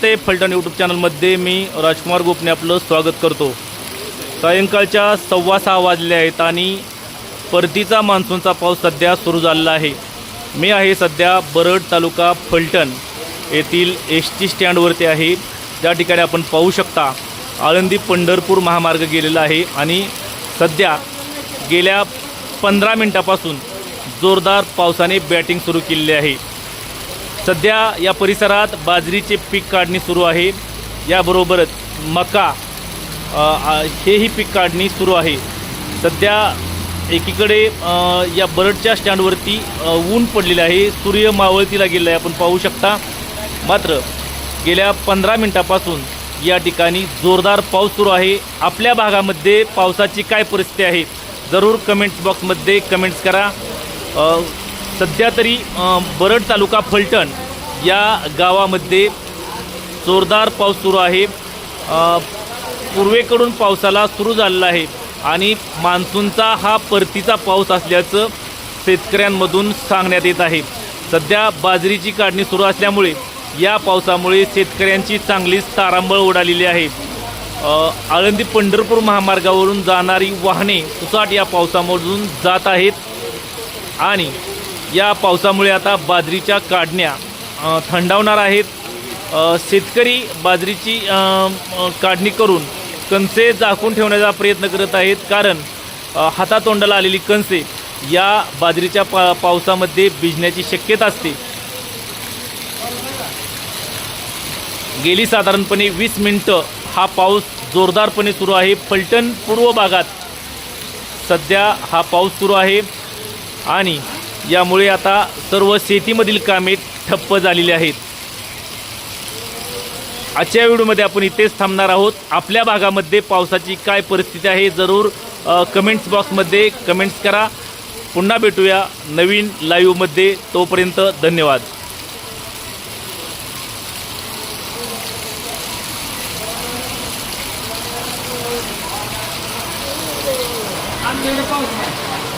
नमस्ते. Phaltan YouTube चॅनलमध्ये मी राजकुमार गोपने आपलं स्वागत करतो. सायंकाळच्या सव्वा सहा वाजले आहेत आणि परतीचा मान्सूनचा पाऊस सध्या सुरू झालेला आहे. मी आहे सध्या बरड तालुका फलटण येथील एस टी स्टँडवरती आहे. ज्या ठिकाणी आपण पाहू शकता आळंदी पंढरपूर महामार्ग गेलेला आहे आणि सध्या गेल्या पंधरा मिनटापासून जोरदार पावसाने बॅटिंग सुरू केलेली आहे. सध्या या परिसरात बाजरीचे पीक काढणी सुरू आहे. याबरोबरच मका हेही पीक काढणी सुरू आहे. सध्या एकीकडे या बरडच्या स्टँडवरती ऊन पडलेलं आहे. सूर्य मावळतीला गेलं आहे आपण पाहू शकता. मात्र गेल्या पंधरा मिनटापासून या ठिकाणी जोरदार पाऊस सुरू आहे. आपल्या भागामध्ये पावसाची काय परिस्थिती आहे जरूर कमेंट्स बॉक्समध्ये कमेंट्स करा. सध्या तरी बरड तालुका फलटण या गावामध्ये जोरदार पाऊस सुरू आहे. पूर्वेकडून पावसाला सुरू झालेला आहे आणि मान्सूनचा हा परतीचा पाऊस असल्याचं शेतकऱ्यांमधून सांगण्यात येत आहे. सध्या बाजरीची काढणी सुरू असल्यामुळे या पावसामुळे शेतकऱ्यांची चांगलीच तारांबळ उडालेली आहे. आळंदी पंढरपूर महामार्गावरून जाणारी वाहने सुसाट या पावसामधून जात आहेत आणि या पावसामुळे आता बाजरीच्या काढण्या थंडावणार आहेत. शेतकरी बाजरीची काढणी करून कणसे झाकून ठेवण्याचा प्रयत्न करत आहेत. कारण हातातोंडाला आलेली कणसे या बाजरीच्या पा पावसामध्ये भिजण्याची शक्यता असते. गेली साधारणपणे वीस मिनटं हा पाऊस जोरदारपणे सुरू आहे. फलटण पूर्व भागात सध्या हा पाऊस सुरू आहे. आणि यामुळे आता सर्व शेतीमधील कामे ठप्प झालेली आहेत. आजच्या व्हिडिओमध्ये आपण इथेच थांबणार आहोत. आपल्या भागामध्ये पावसाची काय परिस्थिती आहे जरूर कमेंट्स बॉक्समध्ये कमेंट्स करा. पुन्हा भेटूया नवीन लाईव्हमध्ये तोपर्यंत धन्यवाद. आमच्याकडे पाऊस